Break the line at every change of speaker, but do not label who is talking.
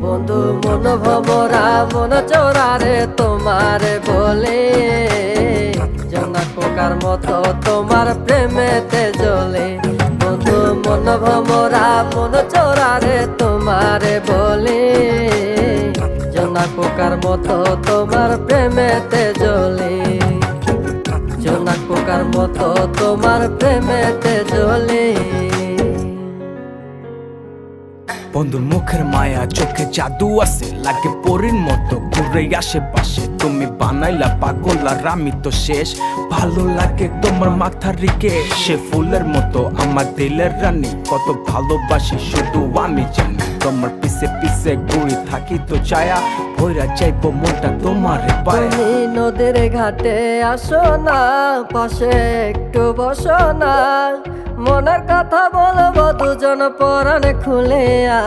বন্ধু, মন ভমরা মন চোরারে তোমার বলে। জনা পোকার মতো তোমার প্রেমেতে জ্বলে। বন্ধু, মন ভমরা মন চোরারে তোমার বলে। জনা পোকার মতো তোমার প্রেমেতে জ্বলে। জোনাক পোকার মতো তোমার প্রেমেতে জ্বলে।
বন্ধুর মুখের মায়া, চোখে জাদু আছে, লাগে পরীর মতো ঘুরে আশেপাশে। তুমি বানাইলা পাগল আর আমি তো শেষ। ভালো লাগে তোমার মাথার রিকে সে ফুলের মতো আমার দিলের রানী। কত ভালোবাসি, শুধু আমি জানি। তোমার পিছে পিছে ঘুরি থাকি তো ছায়া ভৈরা চাইব মনটা তোমার পায়ে।
নদীর ঘাটে আসো না, পাশে একটু বসো না। মনের কথা বলব দুজন পরাণ খুলে আ